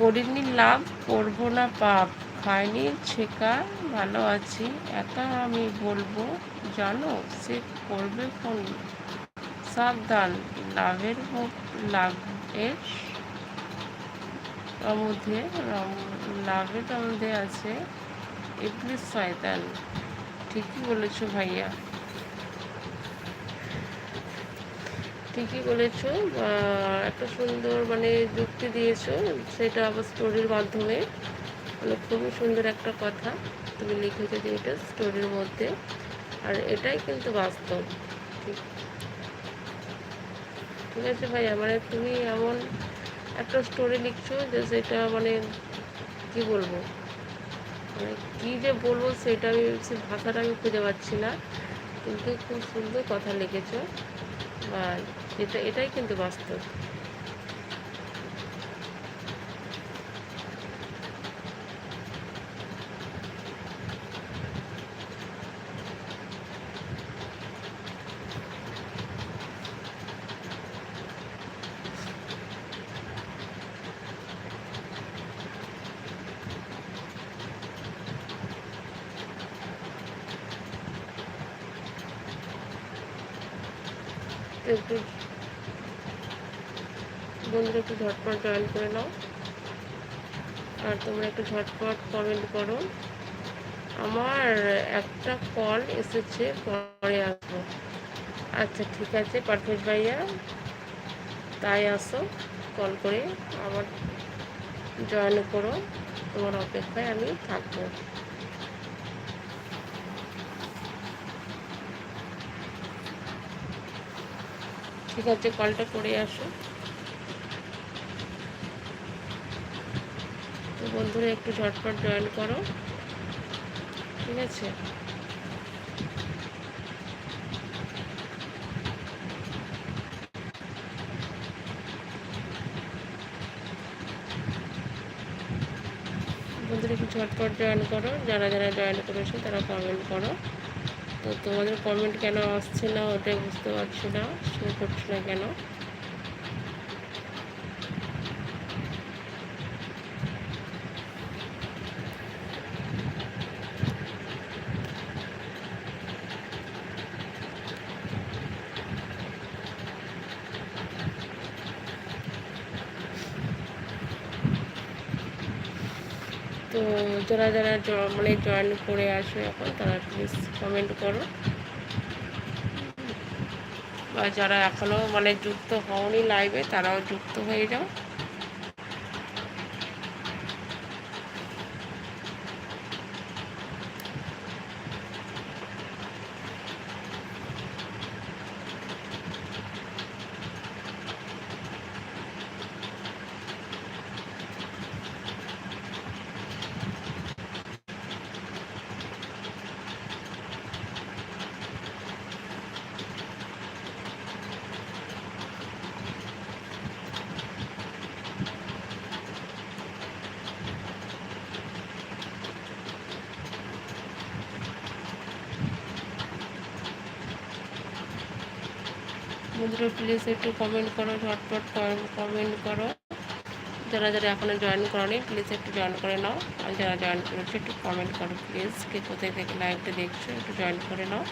করিনি লাভ, করব না পাপ। খাইনি, ছেকা, ভালো আছি। একা আমি বলব, জানো, সে করবে ফোন। সাবধান, লাভের লাভের মধ্যে লাভের মধ্যে আছে। ইবলিস শয়তান। ঠিকই বলেছ ভাইয়া। ঠিকই বলেছ একটা সুন্দর মানে যুক্তি দিয়েছ, সেটা আবার স্টোরির মাধ্যমে। মানে খুবই সুন্দর একটা কথা তুমি লিখেছো যে এটা স্টোরির মধ্যে, আর এটাই কিন্তু বাস্তব। ঠিক। আছে ভাইয়া মানে তুমি এমন একটা স্টোরি লিখছো যে সেটা মানে কি বলব? মানে কী যে বলব সেটা আমি ভাষাটা আমি খুঁজে পাচ্ছি না। কিন্তু খুব সুন্দর কথা লিখেছো। এটা এটাই কিন্তু বাস্তব। একটু বন্ধুরা একটু ঝটপট জয়েন করে নাও। আর তোমরা একটু ঝটপট কমেন্ট করো। আমার একটা কল এসেছে, পরে আসব। আচ্ছা ঠিক আছে পারফেক্ট ভাইয়া। তাই আসো কল করে আবার জয়েন করো। তোমার অপেক্ষায় আমি থাকব। ঠিক আছে কলটা করে আসো। তো বন্ধুরা, একটু ঝটপট জয়েন করো। ঠিক আছে? বন্ধুরা, একটু ঝটপট জয়েন করো। যারা যারা জয়েন করেছ, তারা কমেন্ট করো। তো তোমাদের কমেন্ট কেন আসছে না ওটাই বুঝতে পারছি না শুরু করছি না কেন? তো যারা যারা মানে জয়েন করে আসো এখন, তারা প্লিজ কমেন্ট করো। বা যারা এখনও মানে যুক্ত হওনি লাইভে তারাও যুক্ত হয়ে যাও। বন্ধুরা প্লিজ একটু কমেন্ট করো, ঝটপট কমেন্ট করো। যারা যারা এখনও জয়েন করনি প্লিজ একটু জয়েন করে নাও। আর যারা জয়েন করেছে, একটু কমেন্ট করো প্লিজ কে কোথায় থেকে লাইভটা দেখছ, একটু জয়েন করে নাও।